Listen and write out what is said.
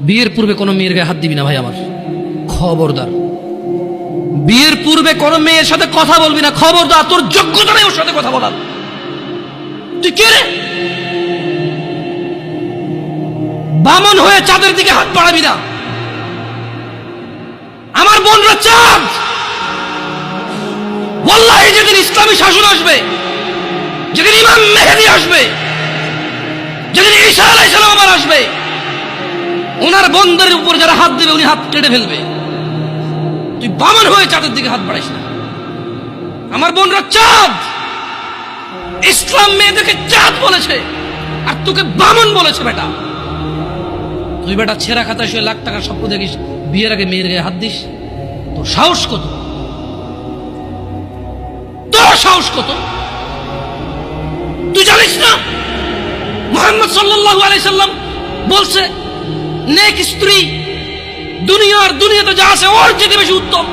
বিয়ের পূর্বে কোনো মেয়ের গায়ে হাত দিবি না ভাই আমার? খবরদার। বিয়ের পূর্বে কোনো মেয়ের সাথে কথা বলবি না, খবরদার। তোর যোগ্যতা নেই ওর সাথে কথা বলার। তুই কে রে? বামন হয়ে চাঁদের দিকে হাত বাড়াবি না। আমার বোনরা চাঁদ। ওয়াল্লাহি যেদিন ইসলামী শাসন আসবে, যেদিন ইমাম মেহেদি আসবে, যেদিন ঈসা আলাইহিস সালাম আবার আসবে ওনার বন্ধের উপর যারা হাত দেবে, উনি হাত কেটে ফেলবে। তুই বামন হয়ে চাঁদের দিকে হাত বাড়াইস না। আমার বোনরা চাঁদ! ইসলাম মেয়েদেরকে চাঁদ বলেছে, আর তোকে বামন বলেছে বেটা। তুই বেটা ছেঁড়া খাতায় শুয়ে লাখ টাকার স্বপ্ন দেখিস, বিয়ের আগে মেয়ের গায়ে হাত দিস। তোর সাহস কত? তোর সাহস কত? তুই জানিস না? মোহাম্মদ সাল্লাল্লাহু আলাইহি সাল্লাম বলছে নেক স্ত্রী দুনিয়ার দুনিয়াতে যা আছে ওর চেয়ে বেশি উত্তম